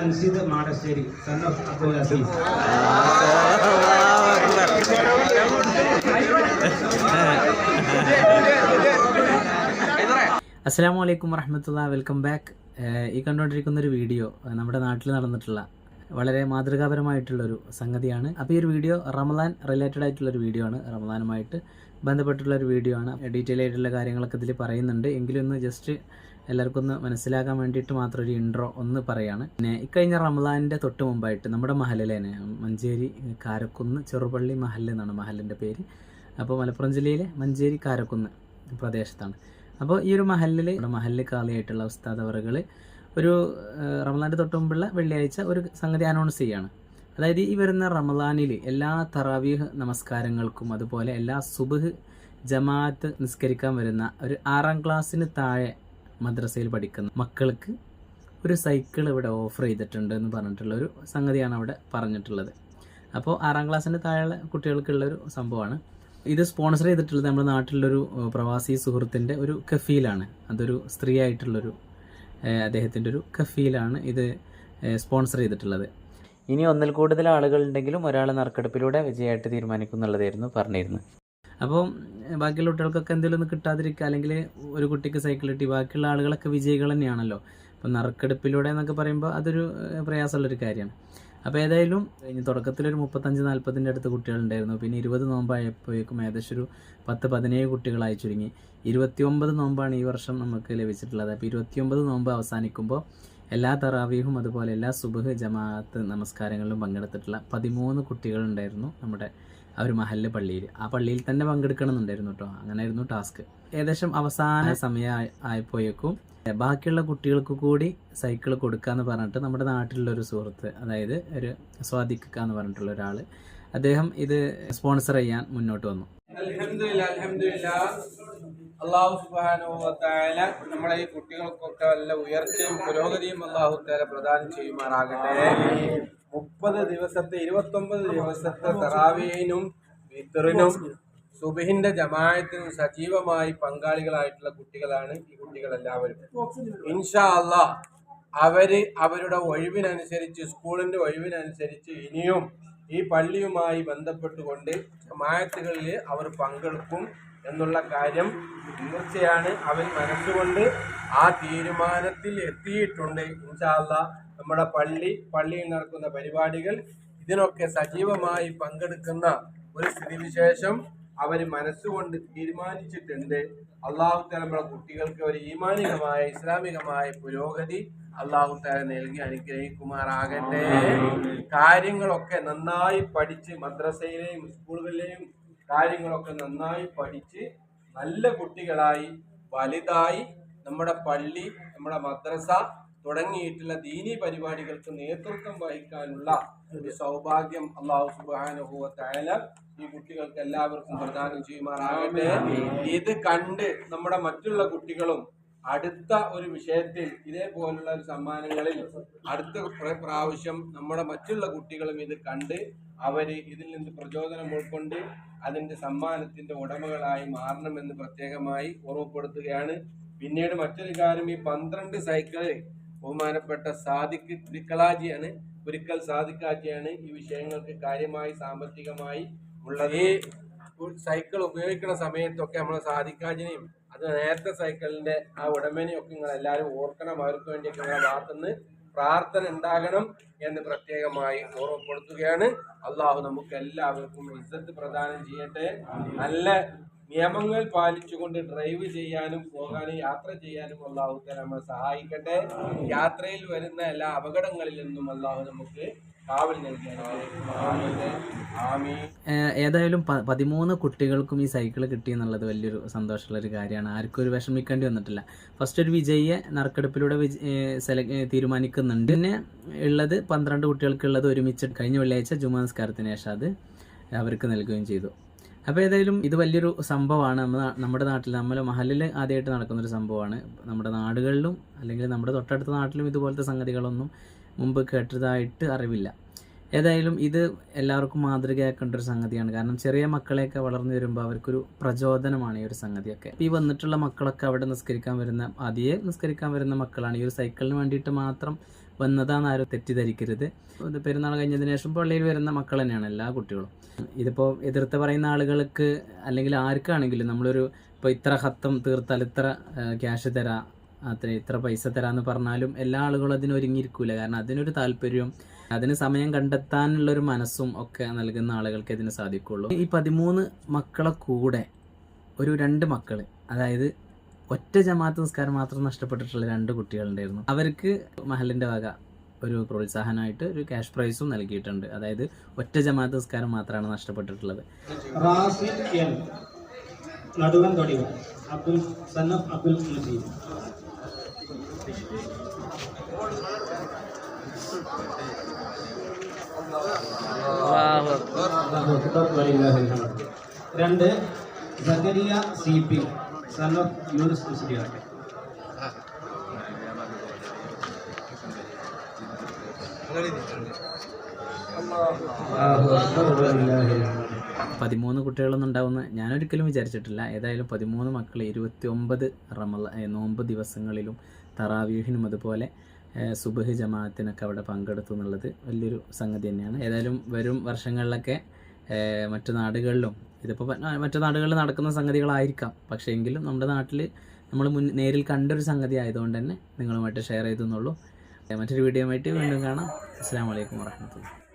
Ansid Madassery son of Abdul Aziz. അസ്സാം വലൈക്കും വറഹമത്തുള്ള വെൽക്കം ബാക്ക്. ഈ കണ്ടുകൊണ്ടിരിക്കുന്ന ഒരു വീഡിയോ നമ്മുടെ നാട്ടിൽ നടന്നിട്ടുള്ള വളരെ മാതൃകാപരമായിട്ടുള്ളൊരു സംഗതിയാണ്. അപ്പോൾ ഈ ഒരു വീഡിയോ റമദാൻ റിലേറ്റഡ് ആയിട്ടുള്ളൊരു വീഡിയോ ആണ്. റമദാനുമായിട്ട് ബന്ധപ്പെട്ടുള്ള ഒരു വീഡിയോ ആണ്. ഡീറ്റെയിൽ ആയിട്ടുള്ള കാര്യങ്ങളൊക്കെ ഇതിൽ പറയുന്നുണ്ട്. എങ്കിലും ഒന്ന് ജസ്റ്റ് എല്ലാവർക്കും ഒന്ന് മനസ്സിലാക്കാൻ വേണ്ടിയിട്ട് മാത്രം ഒരു ഇൻട്രോ ഒന്ന് പറയാണ്. പിന്നെ ഇക്കഴിഞ്ഞ റമദാനിന്റെ തൊട്ട് മുമ്പായിട്ട് നമ്മുടെ മഹലിലേനെ മഞ്ചേരി കാരക്കുന്ന് ചെറുപള്ളി മഹൽ എന്നാണ് മഹലിന്റെ പേര്. അപ്പോൾ മലപ്പുറം ജില്ലയിലെ മഞ്ചേരി കാരക്കുന്ന് പ്രദേശത്താണ്. അപ്പോൾ ഈ ഒരു മഹലിൽ മഹലിൽ കാളിയായിട്ടുള്ള ഉസ്താദ് അവറുകൾ ഒരു റമദാന്റെ തൊട്ട് മുമ്പുള്ള വെള്ളിയാഴ്ച ഒരു സംഗതി അനൗൺസ് ചെയ്യാണ്. അതായത് ഈ വരുന്ന റമദാനിൽ എല്ലാ തറാവീഹ് നമസ്കാരങ്ങൾക്കും അതുപോലെ എല്ലാ സുബഹ് ജമാഅത്ത് നിസ്കരിക്കാൻ വരുന്ന ഒരു ആറാം ക്ലാസ്സിന് താഴെ മദ്രസയിൽ പഠിക്കുന്ന മക്കൾക്ക് ഒരു സൈക്കിൾ ഇവിടെ ഓഫർ ചെയ്തിട്ടുണ്ട് എന്ന് പറഞ്ഞിട്ടുള്ള ഒരു സംഗതിയാണ് അവിടെ പറഞ്ഞിട്ടുള്ളത്. അപ്പോൾ ആറാം ക്ലാസ്സിന് താഴെയുള്ള കുട്ടികൾക്കുള്ള ഒരു സംഭവമാണ്. ഇത് സ്പോൺസർ ചെയ്തിട്ടുള്ളത് നമ്മുടെ നാട്ടിലൊരു ഏഹ്, പ്രവാസി സുഹൃത്തിന്റെ ഒരു കഫീലാണ്. അതൊരു സ്ത്രീ ആയിട്ടുള്ളൊരു അദ്ദേഹത്തിന്റെ ഒരു കഫീലാണ് ഇത് സ്പോൺസർ ചെയ്തിട്ടുള്ളത്. ഇനി ഒന്നിൽ കൂടുതൽ ആളുകളുണ്ടെങ്കിലും ഒരാൾ നറുക്കെടുപ്പിലൂടെ വിജയമായിട്ട് തീരുമാനിക്കും എന്നുള്ളതായിരുന്നു പറഞ്ഞിരുന്നത്. അപ്പോൾ ബാക്കിയുള്ള കുട്ടികൾക്കൊക്കെ എന്തെങ്കിലും ഒന്ന് കിട്ടാതിരിക്കുക അല്ലെങ്കിൽ ഒരു കുട്ടിക്ക് സൈക്കിൾ കിട്ടി ബാക്കിയുള്ള ആളുകളൊക്കെ വിജയികൾ തന്നെയാണല്ലോ. അപ്പോൾ നറുക്കെടുപ്പിലൂടെ എന്നൊക്കെ പറയുമ്പോൾ അതൊരു പ്രയാസമുള്ളൊരു കാര്യമാണ്. അപ്പോൾ ഏതായാലും ഇനി തുടക്കത്തിലൊരു മുപ്പത്തഞ്ച് നാൽപ്പതിന്റെ അടുത്ത് കുട്ടികളുണ്ടായിരുന്നു. പിന്നെ ഇരുപത് നോമ്പായപ്പോഴേക്കും ഏകദേശം ഒരു പത്ത് പതിനേഴ് കുട്ടികളായി ചുരുങ്ങി. ഇരുപത്തിയൊമ്പത് നോമ്പാണ് ഈ വർഷം നമുക്ക് ലഭിച്ചിട്ടുള്ളത്. അപ്പോൾ ഇരുപത്തിയൊമ്പത് നോമ്പ് അവസാനിക്കുമ്പോൾ എല്ലാ തറാവീഹും അതുപോലെ എല്ലാ സുബഹ് ജമാഅത്ത് നമസ്കാരങ്ങളിലും പങ്കെടുത്തിട്ടുള്ള പതിമൂന്ന് കുട്ടികളുണ്ടായിരുന്നു നമ്മുടെ ആ ഒരു മഹല്ല് പള്ളിയിൽ ആ പള്ളിയിൽ തന്നെ പങ്കെടുക്കണം എന്നുണ്ടായിരുന്നു കേട്ടോ അങ്ങനെയായിരുന്നു ടാസ്ക്. ഏകദേശം അവസാന സമയം ആയിപ്പോയേക്കും ബാക്കിയുള്ള കുട്ടികൾക്ക് കൂടി സൈക്കിൾ കൊടുക്കാന്ന് പറഞ്ഞിട്ട് നമ്മുടെ നാട്ടിലുള്ള ഒരു സുഹൃത്ത് അതായത് ഒരു സ്വാധിക്കുക എന്ന് പറഞ്ഞിട്ടുള്ള ഒരാൾ അദ്ദേഹം ഇത് സ്പോൺസർ ചെയ്യാൻ മുന്നോട്ട് വന്നു. അള്ളാഹു സുബ്ഹാനഹു വ തആല നമ്മളെ ഈ കുട്ടികൾക്കൊക്കെ നല്ല ഉയർച്ചയും പുരോഗതിയും അള്ളാഹു തആല പ്രദാനം ചെയ്യുമാറാകട്ടെ. മുപ്പത് ദിവസത്തെ ഇരുപത്തൊമ്പത് ദിവസത്തെ തറാവിയനും വിത്തറിനും സുബഹിന്റെ ജമായത്തിനും സജീവമായി പങ്കാളികളായിട്ടുള്ള കുട്ടികളാണ് ഈ കുട്ടികൾ എല്ലാവരും ഇൻഷാ അള്ളാ അവർ അവരുടെ ഒഴിവിനനുസരിച്ച് സ്കൂളിന്റെ ഒഴിവിനനുസരിച്ച് ഇനിയും ഈ പള്ളിയുമായി ബന്ധപ്പെട്ടുകൊണ്ട് ജമായത്തുകളിൽ അവർ പങ്കെടുക്കും എന്നുള്ള കാര്യം തീർച്ചയാണ്. അവർ മനസ്സുകൊണ്ട് ആ തീരുമാനത്തിൽ എത്തിയിട്ടുണ്ട് ഇൻഷാ ഇൻഷാല്ല നമ്മുടെ പള്ളി പള്ളിയിൽ നടക്കുന്ന പരിപാടികൾ ഇതിനൊക്കെ സജീവമായി പങ്കെടുക്കുന്ന ഒരു സ്ഥിതിവിശേഷം അവർ മനസ്സുകൊണ്ട് തീരുമാനിച്ചിട്ടുണ്ട്. അള്ളാഹു തല നമ്മുടെ കുട്ടികൾക്ക് ഒരു ഈമാനികമായ ഇസ്ലാമികമായ പുരോഗതി അള്ളാഹു തല നൽകി അനുഗ്രഹിക്കുമാറാകട്ടെ. കാര്യങ്ങളൊക്കെ നന്നായി പഠിച്ച് മദ്രസയിലെയും സ്കൂളുകളിലെയും കാര്യങ്ങളൊക്കെ നന്നായി പഠിച്ച് നല്ല കുട്ടികളായി വലുതായി നമ്മുടെ പള്ളി നമ്മുടെ മദ്രസ തുടങ്ങിയിട്ടുള്ള ദീനി പരിപാടികൾക്ക് നേതൃത്വം വഹിക്കാനുള്ള ഒരു സൗഭാഗ്യം അള്ളാഹു സുബാനുഭവ തയാല ഈ കുട്ടികൾക്ക് എല്ലാവർക്കും പ്രദാനം ചെയ്യുമാറാകട്ടെ. ഇത് കണ്ട് നമ്മുടെ മറ്റുള്ള കുട്ടികളും അടുത്ത ഒരു വിഷയത്തിൽ ഇതേപോലുള്ള ഒരു സമ്മാനങ്ങളിൽ അടുത്ത പ്ര- പ്രാവശ്യം നമ്മുടെ മറ്റുള്ള കുട്ടികളും ഇത് കണ്ട് അവർ ഇതിൽ നിന്ന് പ്രചോദനം ഉൾക്കൊണ്ട് അതിന്റെ സമ്മാനത്തിന്റെ ഉടമകളായി മാറണമെന്ന് പ്രത്യേകമായി ഓർമ്മപ്പെടുത്തുകയാണ്. പിന്നീട് മറ്റൊരു കാര്യം ഈ പന്ത്രണ്ട് സൈക്കിൾ ബഹുമാനപ്പെട്ട സാദിഖ് കുരിക്കളാജിയാണ് ഒരിക്കൽ സാദിഖാജിയാണ് ഈ വിഷയങ്ങൾക്ക് കാര്യമായി സാമ്പത്തികമായി ഉള്ളത്. ഈ സൈക്കിൾ ഉപയോഗിക്കുന്ന സമയത്തൊക്കെ നമ്മളെ സാദിഖാജിനെയും അത് നേരത്തെ സൈക്കിളിന്റെ ആ ഉടമനെയും ഒക്കെ നിങ്ങൾ എല്ലാവരും ഓർക്കണം. അവർക്ക് വേണ്ടിയൊക്കെ നിങ്ങളെ ഭാഗത്തുനിന്ന് പ്രാർത്ഥന ഉണ്ടാകണം എന്ന് പ്രത്യേകമായി ഓർമ്മപ്പെടുത്തുകയാണ്. അള്ളാഹു നമുക്ക് എല്ലാവർക്കും ഇസ്സത്ത് പ്രദാനം ചെയ്യട്ടെ. നല്ല നിയമങ്ങൾ പാലിച്ചുകൊണ്ട് ഡ്രൈവ് ചെയ്യാനും പോകാനും യാത്ര ചെയ്യാനും അള്ളാഹു തആല നമ്മളെ സഹായിക്കട്ടെ. യാത്രയിൽ വരുന്ന എല്ലാ അപകടങ്ങളിൽ നിന്നും അള്ളാഹു നമുക്ക് ഏതായാലും പതിമൂന്ന് കുട്ടികൾക്കും ഈ സൈക്കിൾ കിട്ടി എന്നുള്ളത് വലിയൊരു സന്തോഷമുള്ള ഒരു കാര്യമാണ്. ആർക്കും ഒരു വിഷമിക്കേണ്ടി വന്നിട്ടില്ല. ഫസ്റ്റ് ഒരു വിജയിയെ നറുക്കെടുപ്പിലൂടെ തീരുമാനിക്കുന്നുണ്ട്. പിന്നെ ഉള്ളത് പന്ത്രണ്ട് കുട്ടികൾക്കുള്ളത് ഒരുമിച്ച് കഴിഞ്ഞ വെള്ളിയാഴ്ച ജുമാ നിസ്കാരത്തിന് ശേഷം അത് അവർക്ക് നൽകുകയും ചെയ്തു. അപ്പോൾ ഏതായാലും ഇത് വലിയൊരു സംഭവമാണ്. നമ്മുടെ നമ്മുടെ നാട്ടിൽ നമ്മുടെ മഹലിൽ ആദ്യമായിട്ട് നടക്കുന്നൊരു സംഭവമാണ്. നമ്മുടെ നാടുകളിലും അല്ലെങ്കിൽ നമ്മുടെ തൊട്ടടുത്ത നാട്ടിലും ഇതുപോലത്തെ സംഗതികളൊന്നും മുമ്പ് കേട്ടതായിട്ട് അറിവില്ല. ഏതായാലും ഇത് എല്ലാവർക്കും മാതൃകയാക്കേണ്ട ഒരു സംഗതിയാണ്. കാരണം ചെറിയ മക്കളെയൊക്കെ വളർന്നു വരുമ്പോൾ അവർക്കൊരു പ്രചോദനമാണ് ഈ ഒരു സംഗതിയൊക്കെ. ഈ വന്നിട്ടുള്ള മക്കളൊക്കെ അവിടെ നിസ്കരിക്കാൻ വരുന്ന ആദ്യേ നിസ്കരിക്കാൻ വരുന്ന മക്കളാണ്. ഈ ഒരു സൈക്കിളിന് വേണ്ടിയിട്ട് മാത്രം വന്നതാന്ന് ആരും തെറ്റിദ്ധരിക്കരുത്. പെരുന്നാൾ കഴിഞ്ഞതിന് ശേഷം പള്ളിയിൽ വരുന്ന മക്കൾ തന്നെയാണ് എല്ലാ കുട്ടികളും. ഇതിപ്പോൾ എതിർത്ത് പറയുന്ന ആളുകൾക്ക് അല്ലെങ്കിൽ ആർക്കാണെങ്കിലും നമ്മളൊരു ഇപ്പോൾ ഇത്ര ഹത്തം തീർത്താൽ ഇത്ര ക്യാഷ് തരാ അത്ര ഇത്ര പൈസ തരാമെന്ന് പറഞ്ഞാലും എല്ലാ ആളുകളും അതിന് കാരണം അതിനൊരു താല്പര്യവും അതിന് സമയം കണ്ടെത്താനുള്ളൊരു മനസ്സും ഒക്കെ നൽകുന്ന ആളുകൾക്ക് ഇതിന് സാധിക്കുള്ളൂ. ഈ പതിമൂന്ന് മക്കളെ കൂടെ ഒരു രണ്ട് മക്കൾ അതായത് ഒറ്റ ജമാഅത്ത് നിസ്കാരം മാത്രം നഷ്ടപ്പെട്ടിട്ടുള്ള രണ്ട് കുട്ടികളുണ്ടായിരുന്നു. അവർക്ക് മഹലിന്റെ വക ഒരു പ്രോത്സാഹനമായിട്ട് ഒരു ക്യാഷ് പ്രൈസും നൽകിയിട്ടുണ്ട്. അതായത് ഒറ്റ ജമാഅത്ത് നിസ്കാരം മാത്രമാണ് നഷ്ടപ്പെട്ടിട്ടുള്ളത്. അബ്ദുൽ സന്നഫ് അബ്ദുൽ മജീദ്. രണ്ട് സക്കരിയ സി പി. മുസ്ലിയാർ അല്ലാഹു അക്ബർ പതിമൂന്ന് കുട്ടികളൊന്നും ഉണ്ടാവുന്ന ഞാനൊരിക്കലും വിചാരിച്ചിട്ടില്ല. ഏതായാലും പതിമൂന്ന് മക്കൾ ഇരുപത്തി ഒമ്പത് റമല നോമ്പ് ദിവസങ്ങളിലും തറാവീഹിനും അതുപോലെ സുബഹ് ജമാഅത്തിനൊക്കെ അവിടെ പങ്കെടുത്തു എന്നുള്ളത് വലിയൊരു സംഗതി തന്നെയാണ്. ഏതായാലും വരും വർഷങ്ങളിലൊക്കെ മറ്റു നാടുകളിലും ഇതിപ്പോൾ മറ്റു നാടുകളിൽ നടക്കുന്ന സംഗതികളായിരിക്കാം. പക്ഷേ എങ്കിലും നമ്മുടെ നാട്ടിൽ നമ്മൾ മുൻ നേരിൽ കണ്ടൊരു സംഗതി ആയതുകൊണ്ട് തന്നെ നിങ്ങളുമായിട്ട് ഷെയർ ചെയ്തെന്നുള്ളൂ മറ്റൊരു വീഡിയോ ആയിട്ട് വീണ്ടും കാണാം. അസ്സാം വലൈക്കും വാഹമത്തുള്ള